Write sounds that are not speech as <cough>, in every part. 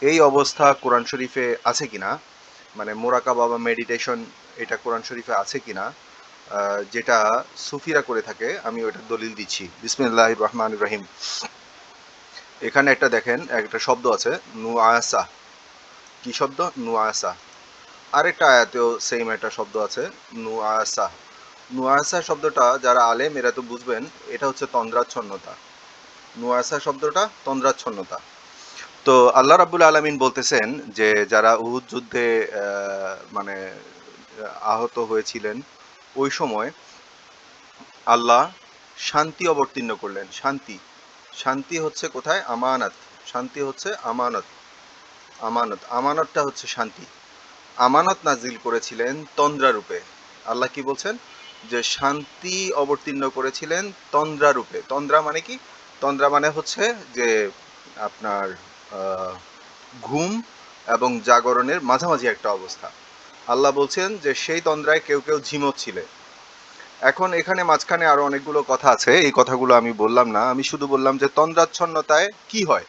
এই অবস্থা কোরআন শরীফে আছে কিনা? মানে মোরাকাবা বা মেডিটেশন, এটা কোরআন শরীফে আছে কিনা? যেটা সুফিরা করে থাকে, আমি ওটা দলিল দিচ্ছি। বিসমিল্লাহ রহমান রহিম। এখানে একটা দেখেন, একটা শব্দ আছে, নুআসা। কি শব্দ? নুআসা। আরেকটা আয়াতেও সেম একটা শব্দ আছে, নুআসা। নুআসা শব্দটা যারা আলেম, এরা তো বুঝবেন, এটা হচ্ছে তন্দ্রাচ্ছন্নতা। নুআসা শব্দটা তন্দ্রাচ্ছন্নতা। তো আল্লাহ রাব্বুল আলামিন বলতেছেন যে যারা উহুদ যুদ্ধে মানে আহত হয়েছিলেন, ওই সময় আল্লাহ শান্তি অবতীর্ণ করলেন। শান্তি। শান্তি হচ্ছে কোথায়? আমানত। শান্তি হচ্ছে আমানত। আমানত। আমানতটা হচ্ছে শান্তি। আমানত নাজিল করেছিলেন তন্দ্রা রূপে। আল্লাহ কি বলছেন? যে শান্তি অবতীর্ণ করেছিলেন তন্দ্রা রূপে। তন্দ্রা মানে কি? তন্দ্রা মানে হচ্ছে যে আপনার ঘুম এবং জাগরণের মাঝামাঝি একটা অবস্থা। আল্লাহ বলছেন যে, সেই তন্দ্রায় কেউ কেউ ঝিমোচ্ছিলে। এখন এখানে মাঝখানে আরও অনেকগুলো কথা আছে। এই কথাগুলো আমি বললাম না। আমি শুধু বললাম যে, তন্দ্রাচ্ছন্নতায় কি হয়?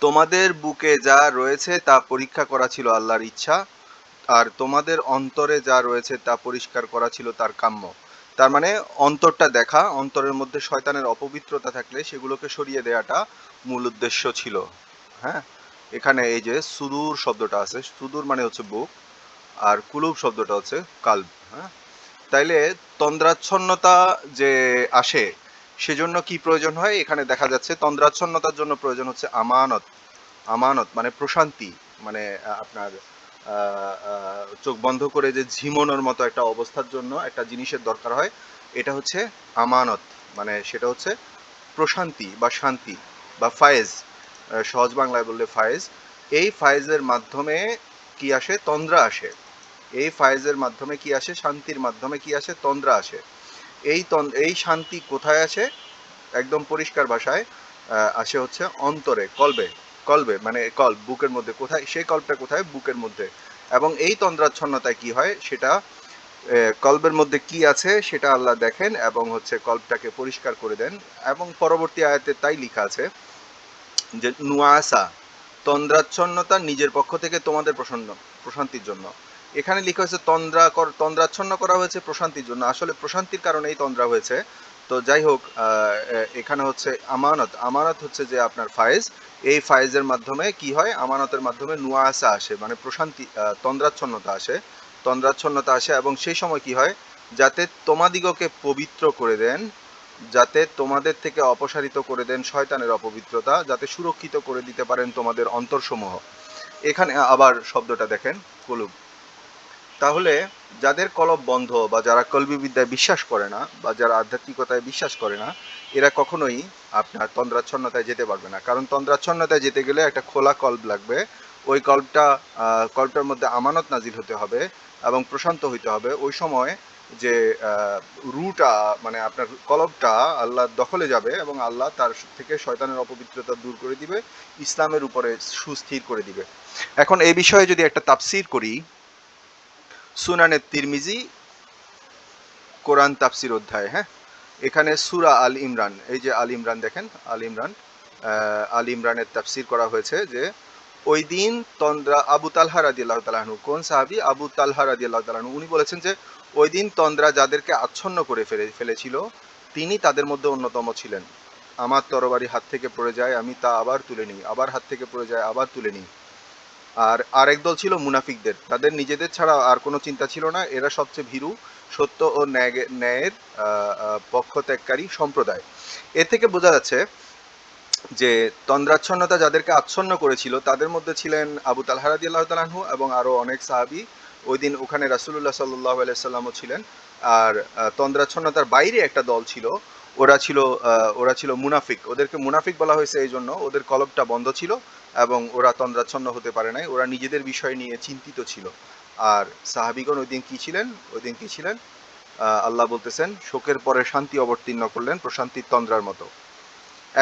তোমাদের বুকে যা রয়েছে তা পরীক্ষা করা ছিল আল্লাহর ইচ্ছা, আর তোমাদের অন্তরে যা রয়েছে তা পরিষ্কার করা ছিল তার কাম্য। তার মানে অন্তরটা দেখা, অন্তরের মধ্যে শয়তানের অপবিত্রতা থাকলে সেগুলোকে সরিয়ে দেওয়াটা মূল উদ্দেশ্য ছিল। হ্যাঁ? এখানে এই যে সুদূর শব্দটা আছে, সুদূর মানে হচ্ছে বুক, আর কুলুব শব্দটা হচ্ছে কাল্ব হ্যাঁ? তাইলে তন্দ্রাচ্ছন্নতা যে আসে, সেজন্য কি প্রয়োজন হয়? এখানে দেখা যাচ্ছে তন্দ্রাচ্ছন্নতার জন্য প্রয়োজন হচ্ছে আমানত আমানত মানে প্রশান্তি মানে আপনার চোখ বন্ধ করে যে ঝিমোনোর মতো একটা অবস্থার জন্য একটা জিনিসের দরকার হয়, এটা হচ্ছে আমানত মানে সেটা হচ্ছে প্রশান্তি বা শান্তি বা ফায়েজ সহজ বাংলায় বললে ফায়েজ। এই ফায়েজের মাধ্যমে কি আসে? তন্দ্রা আসে। এই ফায়েজের মাধ্যমে কি আসে? শান্তির মাধ্যমে কি আসে? তন্দ্রা আসে। এই এই শান্তি কোথায় আসে? একদম পরিষ্কার ভাষায় আসে হচ্ছে অন্তরে, কলবে। কলবে মানে কল বুকের মধ্যে কোথায় সেই কল্পটা কোথায়? বুকের মধ্যে। এবং এই তন্দ্রাচ্ছন্নতায় কি হয়? সেটা আহ, কল্বের মধ্যে কি আছে সেটা আল্লাহ দেখেন এবং হচ্ছে কল্পটাকে পরিষ্কার করে দেন। এবং পরবর্তী আয়াতে তাই লেখা আছে যে নুয়াসা তন্দ্রাচ্ছন্নতা নিজের পক্ষ থেকে তোমাদের প্রসন্ন প্রশান্তির জন্য। এখানে লেখা হয়েছে তন্দ্রা তন্দ্রাচ্ছন্ন করা হয়েছে প্রশান্তির জন্য। আসলে প্রশান্তির কারণেই তন্দ্রা হয়েছে। তো যাই হোক এখানে হচ্ছে আমানত আমানত হচ্ছে যে আপনার ফায়েজ এই ফায়েজের মাধ্যমে কি হয়? আমানতের মাধ্যমে নুয়াসা আসে মানে প্রশান্তি তন্দ্রাচ্ছন্নতা আসে। তন্দ্রাচ্ছন্নতা আসে এবং সেই সময় কি হয়? যাতে তোমাদিগকে পবিত্র করে দেন, যাতে তোমাদের থেকে অপসারিত করে দেন শয়তানের অপবিত্রতা, যাতে সুরক্ষিত করে দিতে পারেন তোমাদের অন্তরসমূহ। এখানে আবার শব্দটা দেখেন, কলুব। তাহলে যাদের কলব বন্ধ বা যারা কলবি বিদ্যায় বিশ্বাস করে না বা যারা আধ্যাত্মিকতায় বিশ্বাস করে না, এরা কখনোই আপনার তন্দ্রাচ্ছন্নতায় যেতে পারবে না। কারণ তন্দ্রাচ্ছন্নতায় যেতে গেলে একটা খোলা কল্প লাগবে। ওই কল্পটা কল্পটার মধ্যে আমানত নাজিল হতে হবে এবং প্রশান্ত হইতে হবে। ওই সময় যে রুটা মানে আপনার কলবটা আল্লাহ দখলে যাবে এবং আল্লাহ তার থেকে শয়তানের অপবিত্রতা দূর করে দিবে, ইসলামের উপরে সুস্থির করে দিবে। এখন এই বিষয়ে যদি একটা তাফসির করি সুনানের তিরমিজি, কোরআন তাফসির অধ্যায় হ্যাঁ? এখানে সুরা আল ইমরান, এই যে আল ইমরান দেখেন, আল ইমরান আল ইমরানের তাফসির করা হয়েছে যে, ওই দিন তন্দ্রা আবু তালহা রাদি আল্লাহ তালাহনু কোন সাহাবি? আবু তালহা রাদি আল্লাহ তালাহনু উনি বলেছেন যে, ওই দিন তন্দ্রা যাদেরকে আচ্ছন্ন করে ফেলে, ফেলেছিল, তিনি তাদের মধ্যে অন্যতম ছিলেন। আমার তরবারি হাত থেকে পড়ে যায়, আমি তা আবার তুলে নিই, আবার হাত থেকে পড়ে যায়, আবার তুলে নিই। আর আরেক দল ছিল মুনাফিকদের। তাদের নিজেদের ছাড়া আর কোনো চিন্তা ছিল না। এরা সবচেয়ে ভীরু, সত্য ও ন্যায়- ন্যায়ের পক্ষ ত্যাগকারী সম্প্রদায়। এ থেকে বোঝা যাচ্ছে যে তন্দ্রাচ্ছন্নতা যাদেরকে আচ্ছন্ন করেছিল, তাদের মধ্যে ছিলেন আবু তালহারাদি আল্লাহ তালাহু এবং আরও অনেক সাহাবি। ওই দিন ওখানে রাসুল্লাহ সাল্লাহ আলাইসাল্লামও ছিলেন। আর তন্দ্রাচ্ছন্নতার বাইরে একটা দল ছিল ওরা ছিল ওরা ছিল মুনাফিক। ওদেরকে মুনাফিক বলা হয়েছে এই জন্য। ওদের কলবটা বন্ধ ছিল এবং ওরা তন্দ্রাচ্ছন্ন হতে পারে নাই। ওরা নিজেদের বিষয় নিয়ে চিন্তিত ছিল। আর সাহাবিগণ ওই দিন কী ছিলেন? ওই দিন কী ছিলেন? আল্লাহ বলতেছেন, শোকের পরে শান্তি অবতীর্ণ করলেন প্রশান্তির তন্দ্রার মতো।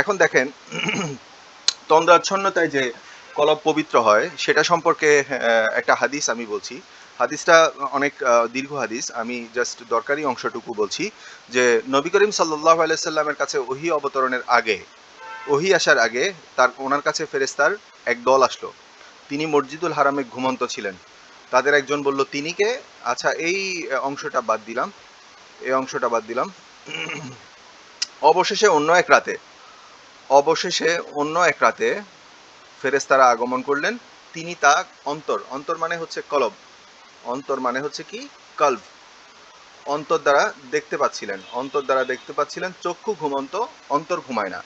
এখন দেখেন, <clears throat> তন্দ্রাচ্ছন্নতায় যে কলব পবিত্র হয়, সেটা সম্পর্কে একটা হাদিস আমি বলছি। হাদিসটা অনেক দীর্ঘ হাদিস। আমি জাস্ট দরকারি অংশটুকু বলছি যে, নবী করিম সাল্লাহ আলাইসাল্লামের কাছে ওহি অবতরণের আগে, ওহি আসার আগে তার, ওনার কাছে ফেরেস্তার এক দল আসলো। তিনি মসজিদুল হারামে ঘুমন্ত ছিলেন। তাদের একজন বলল, তিনি কে? আচ্ছা এই অংশটা বাদ দিলাম। এই অংশটা বাদ দিলাম। অবশেষে অন্য এক রাতে, অবশেষে অন্য এক রাতে ফেরেস্তারা আগমন করলেন। তিনি তা অন্তর অন্তর মানে হচ্ছে কলব। অন্তর মানে হচ্ছে কি? কল্ব অন্তর দ্বারা দেখতে পাচ্ছিলেন। অন্তর দ্বারা দেখতে পাচ্ছিলেন, চক্ষু ঘুমন্ত, অন্তর ঘুমায় না।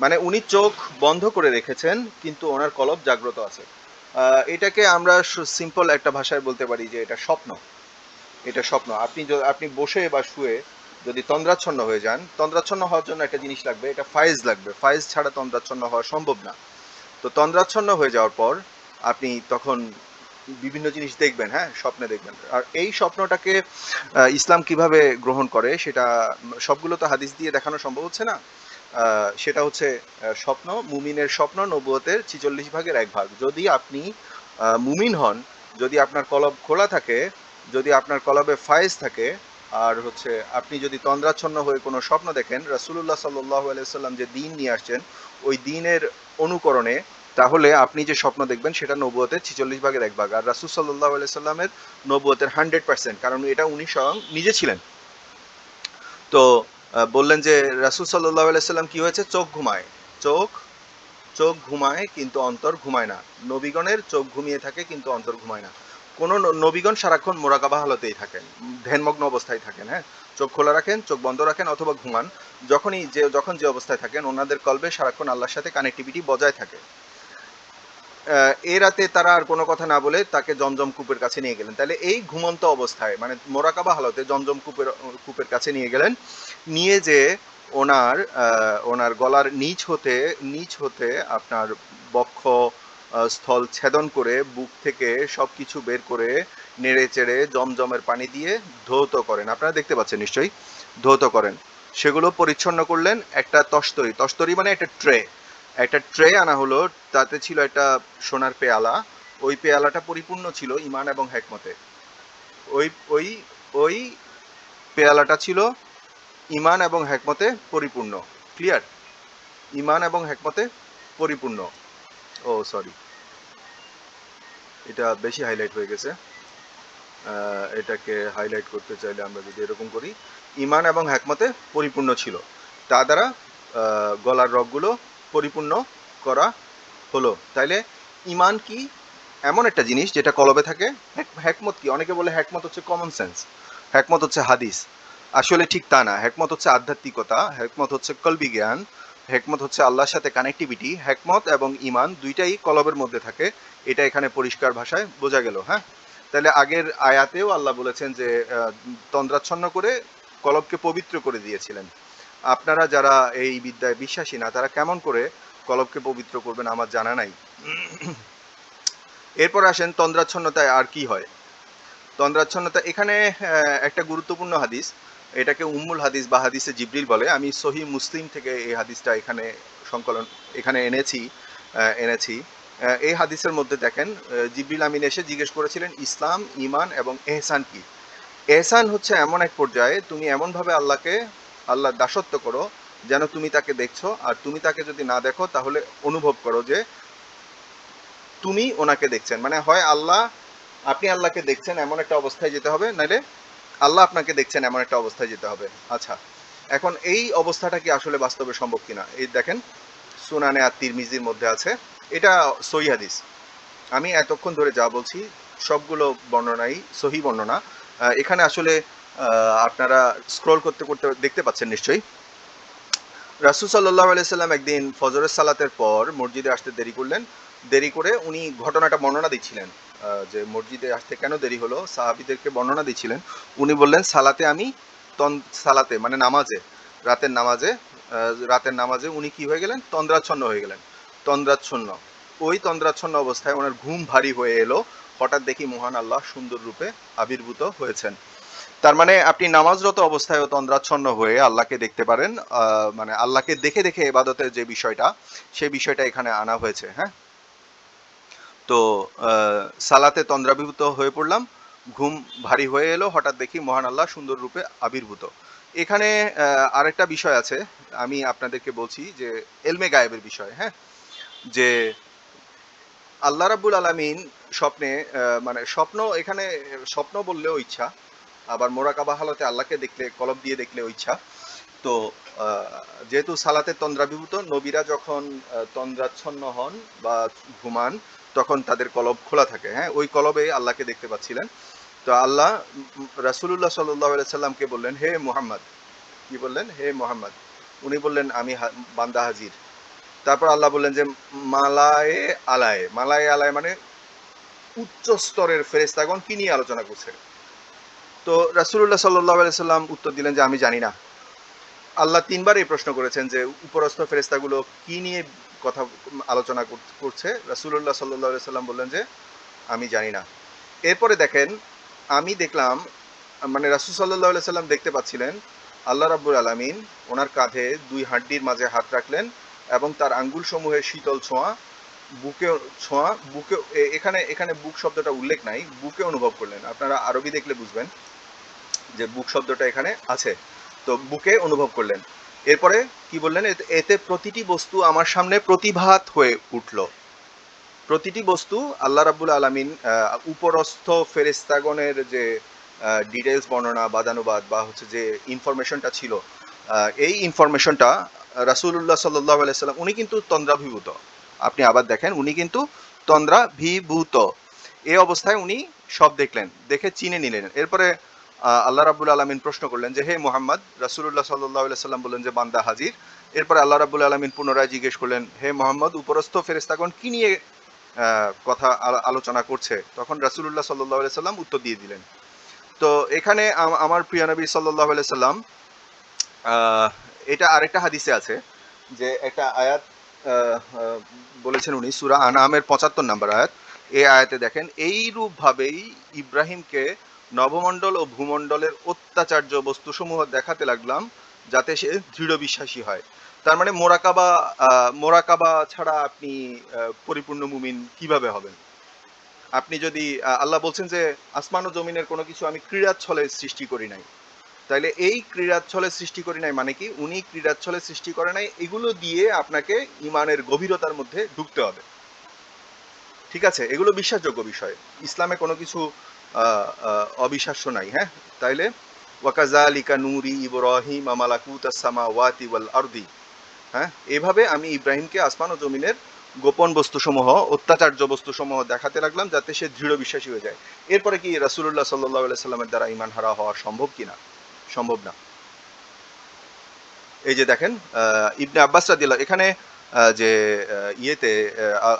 মানে উনি চোখ বন্ধ করে রেখেছেন, কিন্তু ওনার কলব জাগ্রত আছে। এটাকে আমরা সিম্পল একটা ভাষায় বলতে পারি যে এটা স্বপ্ন। এটা স্বপ্ন। আপনি আপনি বসে বা শুয়ে যদি তন্দ্রাচ্ছন্ন হয়ে যান, তন্দ্রাচ্ছন্ন হওয়ার জন্য একটা জিনিস লাগবে, এটা ফাইজ লাগবে। ফাইজ ছাড়া তন্দ্রাচ্ছন্ন হওয়া সম্ভব না। তো তন্দ্রাচ্ছন্ন হয়ে যাওয়ার পর আপনি তখন বিভিন্ন জিনিস দেখবেন হ্যাঁ? স্বপ্নে দেখবেন। আর এই স্বপ্নটাকে ইসলাম কীভাবে গ্রহণ করে সেটা সবগুলো তো হাদিস দিয়ে দেখানো সম্ভব হচ্ছে না। সেটা হচ্ছে স্বপ্ন, মুমিনের স্বপ্ন, নবুয়তের ছিচল্লিশ ভাগের এক ভাগ। যদি আপনি মুমিন হন, যদি আপনার কলব খোলা থাকে, যদি আপনার কলবে ফায়েজ থাকে, আর হচ্ছে আপনি যদি তন্দ্রাচ্ছন্ন হয়ে কোনো স্বপ্ন দেখেন রাসুল্লাহ সাল্লাহ আলাইসাল্লাম যে দিন নিয়ে আসছেন, ওই দিনের অনুকরণে তাহলে আপনি যে স্বপ্ন দেখবেন, সেটা নবুয়তের ছিচল্লিশ ভাগের এক ভাগ। আর রাসুল সাল্লাহ আলাইসাল্লামের নবুয়তের হান্ড্রেড পার্সেন্ট, কারণ এটা উনি স্বয়ং নিজে ছিলেন। তো বললেন যে রাসুল সাল্লাহ আলাইসাল্লাম কি হয়েছে? চোখ ঘুমায়। চোখ চোখ ঘুমায় কিন্তু অন্তর ঘুমায় না। নবীগণের চোখ ঘুমিয়ে থাকে কিন্তু অন্তর ঘুমায় না। কোনো নবীগণ সারাক্ষণ মোরাকাবা হালতেই থাকেন, ধ্যানমগ্ন অবস্থায় থাকেন হ্যাঁ? চোখ খোলা রাখেন, চোখ বন্ধ রাখেন অথবা ঘুমান। যখনই যে, যখন যে অবস্থায় থাকেন, ওনাদের কলবে সারাক্ষণ আল্লাহর সাথে কানেক্টিভিটি বজায় থাকে। এ রাতে তারা আর কোনো কথা না বলে তাকে জমজম কূপের কাছে নিয়ে গেলেন। তাহলে এই ঘুমন্ত অবস্থায় মানে মোরাকাবা হালতে জমজম কূপের কূপের কাছে নিয়ে গেলেন। নিয়ে যে ওনার ওনার গলার নিচ হতে নিচ হতে আপনার বক্ষ স্থল ছেদন করে বুক থেকে সব কিছু বের করে নেড়ে চেড়ে জমজমের পানি দিয়ে ধৌত করেন। আপনারা দেখতে পাচ্ছেন নিশ্চয়ই? ধৌত করেন। সেগুলো পরিচ্ছন্ন করলেন একটা তস্তরি। তস্তরি মানে একটা ট্রে। একটা ট্রে আনা হলো, তাতে ছিল একটা সোনার পেয়ালা। ওই পেয়ালাটা পরিপূর্ণ ছিল ইমান এবং হেকমতে। ওই ওই ওই পেয়ালাটা ছিল ইমান এবং হেকমতে পরিপূর্ণ। ক্লিয়ার ইমান এবং হেকমতে পরিপূর্ণ। ও সরি এটা বেশি হাইলাইট হয়ে গেছে। এটাকে হাইলাইট করতে চাইলে আমরা যদি এরকম করি ইমান এবং হেকমতে পরিপূর্ণ ছিল। তা দ্বারা গলার রগগুলো পরিপূর্ণ করা হলো। তাইলে ইমান কি? এমন একটা জিনিস যেটা কলবে থাকে হেকমত কি? অনেকে বলে হেকমত হচ্ছে কমন সেন্স হেকমত হচ্ছে হাদিস। আসলে ঠিক তা না। হেকমত হচ্ছে আধ্যাত্মিকতা হেকমত হচ্ছে কলবি জ্ঞান হেকমত হচ্ছে আল্লাহর সাথে কানেক্টিভিটি হেকমত এবং ইমান দুইটাই কলবের মধ্যে থাকে। এটা এখানে পরিষ্কার ভাষায় বোঝা গেল হ্যাঁ? তাহলে আগের আয়াতেও আল্লাহ বলেছেন যে তন্দ্রাচ্ছন্ন করে কলবকে পবিত্র করে দিয়েছিলেন। আপনারা যারা এই বিদ্যায় বিশ্বাসী না, তারা কেমন করে কলবকে পবিত্র করবেন আমার জানা নাই। এরপর আসেন তন্দ্রাচ্ছন্নতায় আর কি হয়? তন্দ্রাচ্ছন্নতা, এখানে একটা গুরুত্বপূর্ণ হাদিস, এটাকে উম্মুল হাদিস বা হাদিসে জিবরিল বলে। আমি সহি মুসলিম থেকে এই হাদিসটা এখানে সংকলন, এখানে এনেছি এনেছি। এই হাদিসের মধ্যে দেখেন জিবরিল আমিন এসে জিজ্ঞেস করেছিলেন, ইসলাম ইমান এবং এহসান কি? এহসান হচ্ছে এমন এক পর্যায়ে, তুমি এমনভাবে আল্লাহকে আল্লাহ দাসত্ব করো, যেন তুমি তাকে দেখছ। আর তুমি তাকে যদি না দেখো, তাহলে অনুভব করো যে তুমি ওনাকে দেখছেন। মানে হয় আল্লাহ, আপনি আল্লাহকে দেখছেন এমন একটা অবস্থায় যেতে হবে, নাইলে আল্লাহ আপনাকে দেখছেন এমন একটা অবস্থায় যেতে হবে। আচ্ছা এখন এই অবস্থাটা কি আসলে বাস্তবে সম্ভব কিনা? এই দেখেন, সুনানে আর তিরমিজির মধ্যে আছে। এটা সহি হাদিস। আমি এতক্ষণ ধরে যা বলছি, সবগুলো বর্ণনাই সহি বর্ণনা। এখানে আসলে আপনারা স্ক্রল করতে করতে দেখতে পাচ্ছেন নিশ্চয়ই। রাসুল সাল্লাহ আলাইসাল্লাম একদিন ফজরের সালাতের পর মসজিদে আসতে দেরি করলেন। দেরি করে উনি ঘটনাটা বর্ণনা দিচ্ছিলেন যে মসজিদে আসতে কেন দেরি হলো, সাহাবিদেরকে বর্ণনা দিচ্ছিলেন। উনি বললেন, সালাতে আমি তন, সালাতে মানে নামাজে, রাতের নামাজে রাতের নামাজে উনি কি হয়ে গেলেন? তন্দ্রাচ্ছন্ন হয়ে গেলেন। তন্দ্রাচ্ছন্ন। ওই তন্দ্রাচ্ছন্ন অবস্থায় ওনার ঘুম ভারী হয়ে এলো। হঠাৎ দেখি মহান আল্লাহ সুন্দর রূপে আবির্ভূত হয়েছেন। তার মানে আপনি নামাজরত অবস্থায় তন্দ্রাচ্ছন্ন হয়ে আল্লাহকে দেখতে পারেন মানে আল্লাহকে দেখে দেখে এবাদতের যে বিষয়টা সেই বিষয়টা এখানে আনা হয়েছে হ্যাঁ? তো সালাতে তন্দ্রাবিভূত হয়ে পড়লাম, ঘুম ভারী হয়ে এলো, হঠাৎ দেখি মহান আল্লাহ সুন্দর রূপে আবির্ভূত। এখানে আরেকটা বিষয় আছে, আমি আপনাদেরকে বলছি যে এলমে গায়েবের বিষয় হ্যাঁ? যে আল্লাহ রাব্বুল আলামিন স্বপ্নে মানে স্বপ্ন এখানে, স্বপ্ন বললেও ইচ্ছা আবার মোরাকাবা হালতে আল্লাহকে দেখলে কলব দিয়ে দেখলে ইচ্ছা। তো যেহেতু সালাতে তন্দ্রাবিভূত নবীরা যখন তন্দ্রাচ্ছন্ন হন বা ঘুমান, তখন তাদের কলব খোলা থাকে। হ্যাঁ ওই কলবে আল্লাহকে দেখতে পাচ্ছিলেন। তো আল্লাহ রাসুলুল্লাহ সাল্লাহ সাল্লামকে বললেন, হে মোহাম্মদ। কি বললেন? হে মোহাম্মদ। উনি বললেন, আমি বান্দা হাজির। তারপর আল্লাহ বললেন যে, মালায়ে আলায়ে। মালায়ে আলায় মানে উচ্চ স্তরের ফেরেস্তাগণ কি নিয়ে আলোচনা করছে? তো রাসুল্লাহ সাল্লাহ সাল্লাম উত্তর দিলেন যে, আমি জানি না। আল্লাহ তিনবার এই প্রশ্ন করেছেন যে, উপরস্থ ফেরেস্তাগুলো কি নিয়ে কথা, আলোচনা কর- করছে? রাসুল্লাহ সাল্লাহ সাল্লাম বললেন যে, আমি জানি না। এরপরে দেখেন, আমি দেখলাম মানে রাসুল সাল্লাহ সাল্লাম দেখতে পাচ্ছিলেন, আল্লাহ রাব্বুল আলামিন ওনার কাঁধে দুই হাড্ডির মাঝে হাত রাখলেন এবং তার আঙ্গুল সমূহের শীতল ছোঁয়া, বুকে ছোঁয়া, বুকে এখানে এখানে বুক শব্দটা উল্লেখ নাই, বুকে অনুভব করলেন। আপনারা আরবি দেখলে বুঝবেন। যে বুক শব্দটা এখানে আছে। তো বুকে অনুভব করলেন। এরপরে কি বললেন? এতে- প্রতিটি বস্তু আমার সামনে প্রতিভাত হয়ে উঠল। প্রতিটি বস্তু আল্লাহ রাব্বুল আলামিন উপরস্থ ফেরেস্তাগণের যে ডিটেলস বর্ণনা, বাদানুবাদ বা হচ্ছে যে ইনফরমেশনটা ছিল এই ইনফরমেশনটা রাসূলুল্লাহ সাল্লাহ আলাইসাল্লাম উনি কিন্তু তন্দ্রাভিভূত। আপনি আবার দেখেন, উনি কিন্তু তন্দ্রাভিভূত। এই অবস্থায় উনি সব দেখলেন, দেখে চিনে নিলেন। এরপরে আল্লাহ রাব্বুল আলমিন প্রশ্ন করলেন যে, হে মোহাম্মদ, রাসূলুল্লাহ সাল্লাহ সাল্লাম বললেন যে, বান্দা হাজির। এরপরে আল্লাহ রাব্বুল আলমিন পুনরায় জিজ্ঞেস করলেন, হে মোহাম্মদ, উপরস্থ ফেরেস্তাগণ কি নিয়ে কথা আলো- আলোচনা করছে? তখন রাসূলুল্লাহ সাল্লাহ সাল্লাম উত্তর দিয়ে দিলেন। তো এখানে আমার প্রিয় নবী সাল্লাহ সাল্লাম এটা আরেকটা হাদিসে আছে যে, একটা আয়াত বলেছেন উনি, সুরা আনামের পঁচাত্তর নাম্বার আয়াত। এই আয়াতে দেখেন এইরূপ ভাবেই ইব্রাহিমকে নবমণ্ডল ও ভূমণ্ডলের অত্যাচার্য বস্তুসমূহ দেখাতে লাগলাম, যাতে সে দৃঢ় বিশ্বাসী হয়। তার মানে মোরাকাবা মোরাকাবা ছাড়া আপনি পরিপূর্ণ মুমিন কীভাবে হবেন? আপনি যদি আল্লাহ বলছেন যে আসমান ও জমিনের কোনো কিছু আমি ক্রীড়াচ্ছলে সৃষ্টি করি নাই। তাইলে এই ক্রীড়াচ্ছলে সৃষ্টি করি নাই মানে কি? উনি ক্রীড়াচ্ছলে সৃষ্টি করে নাই, এগুলো দিয়ে আপনাকে ইমানের গভীরতার মধ্যে ঢুকতে হবে। ঠিক আছে? এগুলো বিশ্বাসযোগ্য বিষয়। ইসলামে কোনো কিছু অবিশ্বাস্য নাই হ্যাঁ? তাইলে ওয়াকাজালিকা নুরি ইব্রাহিম ওয়াতি ওয়াল আরদি হ্যাঁ? এভাবে আমি ইব্রাহিমকে আসমান ও জমিনের গোপন বস্তুসমূহ, অত্যাচার্য বস্তুসমূহ দেখাতে লাগলাম যাতে সে দৃঢ় বিশ্বাসী হয়ে যায়। এরপরে কি রাসূলুল্লাহ সাল্লাহ সাল্লামের দ্বারা ইমান হারা হওয়া সম্ভব কিনা? সম্ভব না। এই যে দেখেন ইবনে আব্বাস রাদিল্লাহ এখানে যে ইয়েতে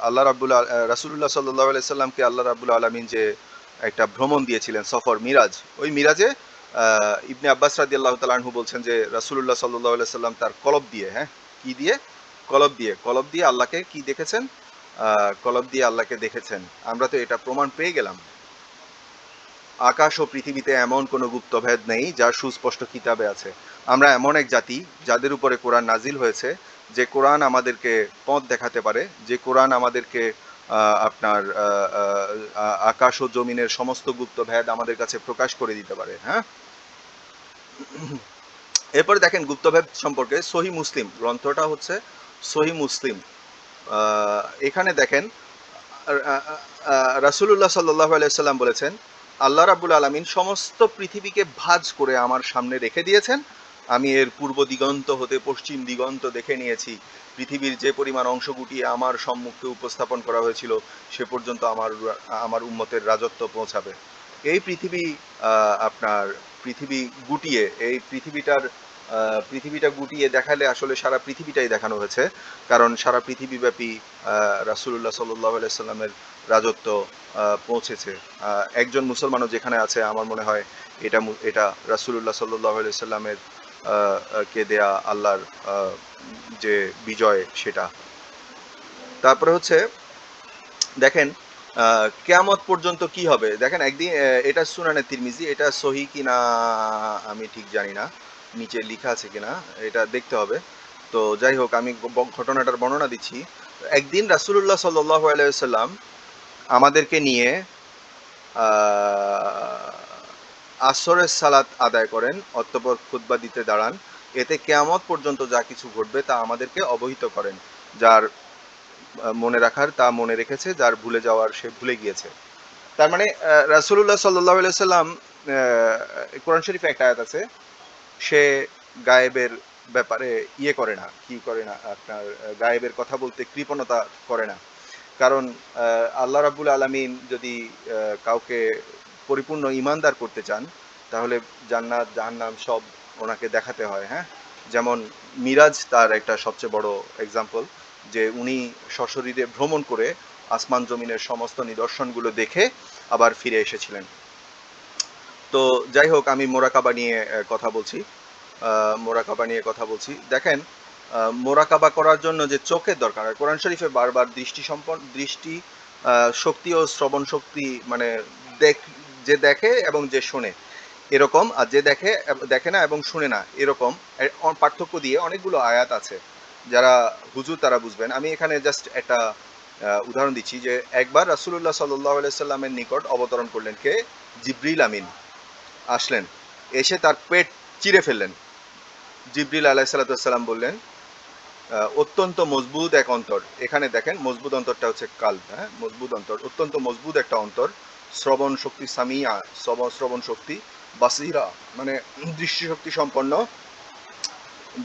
আল্লাহ রাব্বুল রাসুল্লাহ সাল্লাহ সাল্লামকে আল্লাহ রাব্বুল আলমিন যে একটা ভ্রমণ দিয়েছিলেন সফর মিরাজ। ওই মিরাজে ইবনে আব্বাস রাদিয়াল্লাহু তাআলা আনহু বলছেন যে রাসূলুল্লাহ আলাইহি সাল্লাম তার কলব দিয়ে হ্যাঁ কি দিয়ে? কলব দিয়ে। কলব দিয়ে আল্লাহকে কি দেখেছেন? কলব দিয়ে আল্লাহকে দেখেছেন। আমরা তো এটা প্রমাণ পেয়ে গেলাম। আকাশ ও পৃথিবীতে এমন কোনো গুপ্তভেদ নেই যা সুস্পষ্ট কিতাবে আছে। আমরা এমন এক জাতি যাদের উপরে কোরআন নাজিল হয়েছে যে কোরআন আমাদেরকে পথ দেখাতে পারে যে কোরআন আমাদেরকে আহ, আপনার আকাশ ও জমিনের সমস্ত গুপ্তভেদ আমাদের কাছে প্রকাশ করে দিতে পারে হ্যাঁ? এরপরে দেখেন গুপ্তভেদ সম্পর্কে সহি মুসলিম গ্রন্থটা হচ্ছে সহি মুসলিম। এখানে দেখেন রাসুল্লাহ সাল্লাহ আলাইসাল্লাম বলেছেন, আল্লাহ রাবুল আলমিন সমস্ত পৃথিবীকে ভাঁজ করে আমার সামনে রেখে দিয়েছেন। আমি এর পূর্ব দিগন্ত হতে পশ্চিম দিগন্ত দেখে নিয়েছি। পৃথিবীর যে পরিমাণ অংশ গুটিয়ে আমার সম্মুখে উপস্থাপন করা হয়েছিল সে পর্যন্ত আমার আমার উম্মতের রাজত্ব পৌঁছাবে। এই পৃথিবী আপনার পৃথিবী গুটিয়ে এই পৃথিবীটার পৃথিবীটা গুটিয়ে দেখালে আসলে সারা পৃথিবীটাই দেখানো হয়েছে। কারণ সারা পৃথিবীব্যাপী রাসুল্লাহ সাল্লাহ সাল্লামের রাজত্ব পৌঁছেছে। একজন মুসলমানও যেখানে আছে আমার মনে হয় এটা এটা রাসুল্লাহ সাল্লাহ সাল্লামের আহ, কে দেয়া আল্লাহর যে বিজয় সেটা। তারপরে হচ্ছে, দেখেন কেয়ামত পর্যন্ত কি হবে? দেখেন, একদিন এটা সুনানে তিরমিজি, এটা সহি কিনা আমি ঠিক জানি না, নিচে লেখা আছে কিনা, এটা দেখতে হবে। তো যাই হোক, আমি ঘটনাটার বর্ণনা দিচ্ছি। একদিন রাসূলুল্লাহ সাল্লাহ আলাইসাল্লাম আমাদেরকে নিয়ে আসরের সালাত আদায় করেন অতঃপর খুতবা দিতে দাঁড়ান। এতে কেয়ামত পর্যন্ত যা কিছু ঘটবে তা আমাদেরকে অবহিত করেন। যার মনে রাখার তা মনে রেখেছে যার ভুলে যাওয়ার সে ভুলে গিয়েছে। তার মানে আহ, রাসূলুল্লাহ সাল্লাহ সাল্লাম কোরআন শরীফে একটা আয়াত আছে সে গায়েবের ব্যাপারে ইয়ে করে না কি করে না আপনার গায়েবের কথা বলতে কৃপণতা করে না। কারণ আল্লাহ রাব্বুল আলামিন যদি কাউকে পরিপূর্ণ ইমানদার করতে চান, তাহলে জান্নাত, জাহান্নাম সব ওনাকে দেখাতে হয় হ্যাঁ? যেমন মিরাজ তার একটা সবচেয়ে বড় এক্সাম্পল যে উনি সশরীরে ভ্রমণ করে আসমান জমিনের সমস্ত নিদর্শনগুলো দেখে আবার ফিরে এসেছিলেন। তো যাই হোক, আমি মোরাকাবা নিয়ে কথা বলছি। মোরাকাবা নিয়ে কথা বলছি। দেখেন মোরাকাবা করার জন্য যে চোখের দরকার হয় কোরআন শরীফে বারবার দৃষ্টি সম্পন্ন দৃষ্টি শক্তি ও শ্রবণ শক্তি মানে দেখ যে দেখে এবং যে শোনে। এরকম, আর যে দেখে দেখে না এবং শুনে না, এরকম। পার্থক্য দিয়ে অনেকগুলো আয়াত আছে। যারা হুজুর তারা বুঝবেন। আমি এখানে জাস্ট একটা উদাহরণ দিচ্ছি যে, একবার রাসূলুল্লাহ সাল্লাহ সাল্লামের নিকট অবতরণ করলেন কে? জিব্রিল আমিন। আসলেন। এসে তার পেট চিরে ফেললেন। জিব্রিল আলাইসাল্লাম বললেন অত্যন্ত মজবুত এক অন্তর। এখানে দেখেন, মজবুত অন্তরটা হচ্ছে কাল হ্যাঁ? মজবুত অন্তর, অত্যন্ত মজবুত একটা অন্তর। শ্রবণ শক্তি সামিয়া শ্রবণ শ্রবণ শক্তি, বাসিরা মানে দৃষ্টিশক্তি সম্পন্ন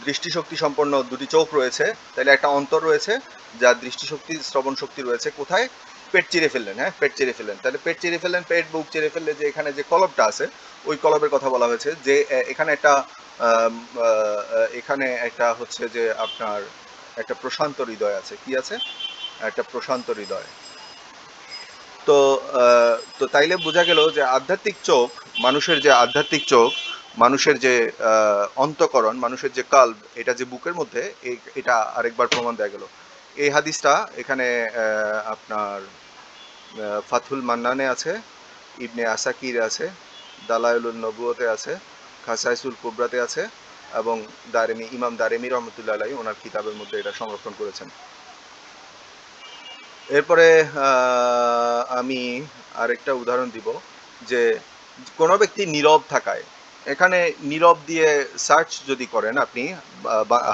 দৃষ্টিশক্তি সম্পন্ন দুটি চোখ রয়েছে, তাহলে একটা অন্তর রয়েছে যার দৃষ্টিশক্তি, শ্রবণ শক্তি রয়েছে, কোথায়? পেট চিরে ফেললেন হ্যাঁ পেট চিরে ফেললেন। তাহলে পেট চিরে ফেললেন, পেট বুক চিরে ফেললে যে এখানে যে কলবটা আছে, ওই কলবের কথা বলা হয়েছে, যে এখানে একটা এখানে একটা হচ্ছে যে আপনার একটা প্রশান্ত হৃদয় আছে। কি আছে? একটা প্রশান্ত হৃদয়। তো তো তাইলে বোঝা গেল যে আধ্যাত্মিক চোখ, মানুষের যে আধ্যাত্মিক চোখ, মানুষের যে অন্তঃকরণ, মানুষের যে কাল্ব এটা যে বুকের মধ্যে এটা আরেকবার প্রমাণ দেয়া গেল। এই হাদিসটা এখানে আপনার ফাথুল মান্নানে আছে, ইবনে আসাকির আছে দালায়ুল নবুয়তে আছে, খাসাইসুল কুবরাতে আছে এবং দারেমি, ইমাম দারেমি রহমতুল্লাহ আলাই ওনার কিতাবের মধ্যে এটা সংরক্ষণ করেছেন। এরপরে আমি আরেকটা উদাহরণ দিব যে কোনো ব্যক্তি নীরব থাকায়, এখানে নীরব দিয়ে সার্চ যদি করেন আপনি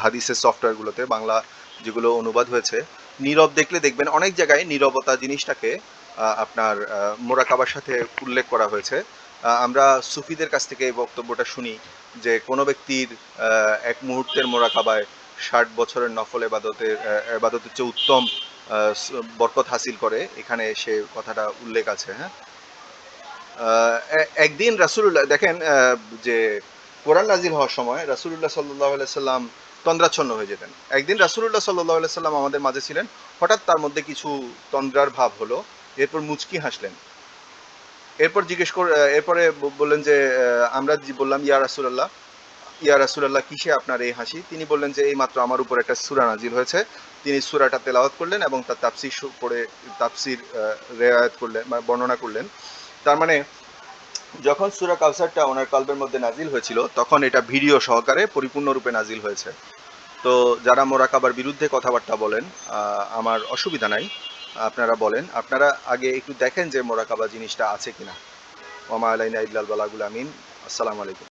হাদিসের সফটওয়্যারগুলোতে বাংলা যেগুলো অনুবাদ হয়েছে, নীরব দেখলে দেখবেন অনেক জায়গায় নীরবতা জিনিসটাকে আপনার মোরাকাবার সাথে উল্লেখ করা হয়েছে। আমরা সুফিদের কাছ থেকে এই বক্তব্যটা শুনি যে কোনো ব্যক্তির এক মুহূর্তের মোরাকাবায় ষাট বছরের নফল এবাদতের এবাদতের চেয়ে উত্তম বরকত হাসিল করে। এখানে সে কথাটা উল্লেখ আছে হ্যাঁ? একদিন রাসূলুল্লাহ, দেখেন যে কোরআন নাজিল হওয়ার সময় রাসূলুল্লাহ সাল্লাহ সাল্লাম তন্দ্রাচ্ছন্ন হয়ে যেতেন। একদিন রাসূলুল্লাহ সাল্লাহ সাল্লাম আমাদের মাঝে ছিলেন। হঠাৎ তার মধ্যে কিছু তন্দ্রার ভাব হলো। এরপর মুচকি হাসলেন। এরপর জিজ্ঞেস কর এরপরে বললেন যে আমরা বললাম, ইয়া রাসূলুল্লাহ ইয়া রাসূলুল্লাহ, কিসে আপনার এই হাসি? তিনি বললেন যে এই মাত্র আমার উপর একটা সূরা নাজিল হয়েছে। তিনি সুরাটা তেলাওয়াত করলেন এবং তার তাফসীর শু- পড়ে তাফসীর আহ, রেওয়ায়াত করলেন মানে বর্ণনা করলেন। তার মানে যখন সুরা কাউসারটা ওনার কলবের মধ্যে নাজিল হয়েছিল তখন এটা ভিডিও সহকারে পরিপূর্ণরূপে নাজিল হয়েছে। তো যারা মোরাকাবার বিরুদ্ধে কথাবার্তা বলেন আমার অসুবিধা নাই আপনারা বলেন। আপনারা আগে একটু দেখেন যে মোরাকাবা জিনিসটা আছে কিনা। ওমা আলাইনা ইল্লাল বালাগুল আমিন। আসসালামু আলাইকুম।